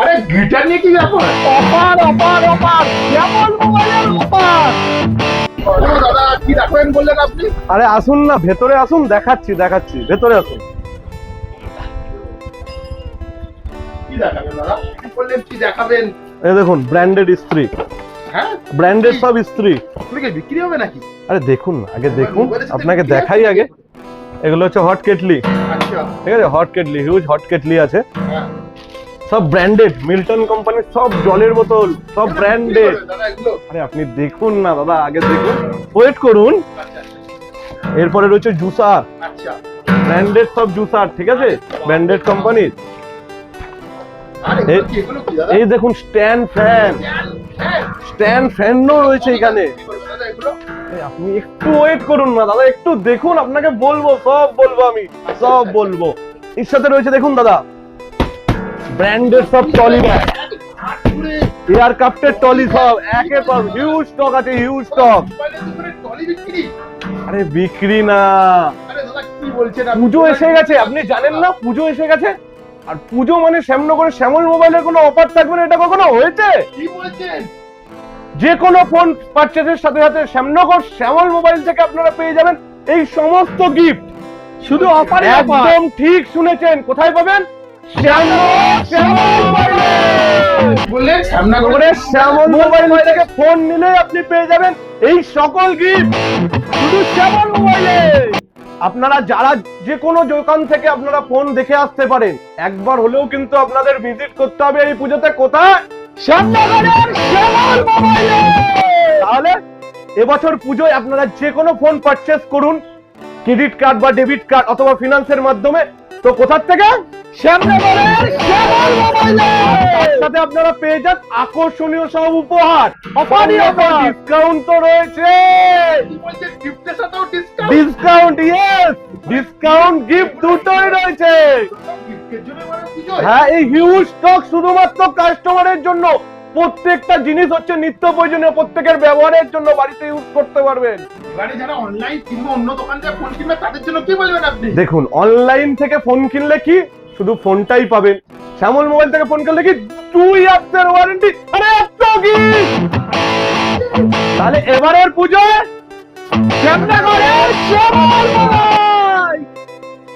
আরে গিটার নিয়ে কি ব্যাপার? অপার অপার অপার। কেমন মোবাইলের অপার? দাদা কি রাখবেন বললেন আপনি? আরে আসুন না ভেতরে আসুন দেখাচ্ছি দেখাচ্ছি ভেতরে আসুন। কি দেখাবেন দাদা? বললেন কি দেখাবেন? এই দেখুন ব্র্যান্ডেড ইস্ত্রি হ্যাঁ? ব্র্যান্ডেড সব ইস্ত্রি বিক্রি হবে নাকি? আরে দেখুন না, আগে দেখুন আপনাকে দেখাই আগে। এগুলো হচ্ছে হট কেটলি। আচ্ছা। ঠিক আছে hot kettle huge hot kettle আছে। হ্যাঁ। সব ব্র্যান্ডেড মিল্টন কোম্পানির সব জলের বোতল সব ব্র্যান্ডেড আরে আপনি দেখুন না দাদা আগে দেখুন। ওয়েট করুন। আচ্ছা আচ্ছা, এরপরে রয়েছে জুসার। আচ্ছা। ব্র্যান্ডেড সব জুসার ঠিক আছে? ব্র্যান্ডেড কোম্পানির এই- দেখুন স্ট্যান্ড ফ্যান স্ট্যান্ড ফ্যানও রয়েছে এখানে। আপনি একটু ওয়েট করুন না দাদা একটু দেখুন আপনাকে বলব সব বলব আমি সব বলব। এর সাথে রয়েছে দেখুন দাদা। ব্র্যান্ডেড সব টলি ব্যাগ হাটুরে এয়ার কাপ্টের টলি সব একের পর হিউজ স্টক আছে হিউজ স্টক আরে বিক্রি না? পুজো এসে গেছে আপনি জানেন না? পুজো এসে গেছে? আর পুজো মানে শ্যামনগরের শ্যামল মোবাইলের কোনো অফার থাকবে না এটা কখনো হয়েছে? যে কোনো ফোন পারচেজের সাথে সাথে শ্যামনগর শ্যামল মোবাইল থেকে আপনারা পেয়ে যাবেন এই সমস্ত গিফট শুধু অফার একদম ঠিক শুনেছেন। কোথায় পাবেন? আপনারা যারা যে কোনো দোকান থেকে আপনারা ফোন দেখে আসতে পারেন, একবার হলেও কিন্তু আপনাদের ভিজিট করতে হবে এই পুজোতে। কোথায়? তাহলে এবছর পুজোয় আপনারা যে কোনো ফোন পারচেস করুন ক্রেডিট কার্ড বা ডেবিট কার্ড অথবা ফিনান্সের মাধ্যমে। তো কোথার থেকে? সাথে আপনারা পেয়ে যান আকর্ষণীয় সব উপহার। অফারই অফার। ডিসকাউন্ট তো রয়েছে। ডিসকাউন্ট ইয়েস ডিসকাউন্ট গিফট দুটোই রয়েছে। হ্যাঁ এই হিউজ স্টক শুধুমাত্র কাস্টমারের জন্য। প্রত্যেকটা জিনিস হচ্ছে নিত্য প্রয়োজনীয় প্রত্যেকের ব্যবহারের জন্য বাড়িতে ইউজ করতে পারবেন। এবারে যারা অনলাইন কিংবা অন্য দোকান থেকে ফোন কিনবে তাদের জন্য কি বলবেন আপনি? দেখুন অনলাইন থেকে ফোন কিনলে কি? শুধু ফোনটাই পাবেন। শ্যামল মোবাইল থেকে ফোন কিনলে কি? দুই হাজার ওয়ারেন্টি আরে কি? তাহলে এবারের পুজোয় শ্যামল মোবাইল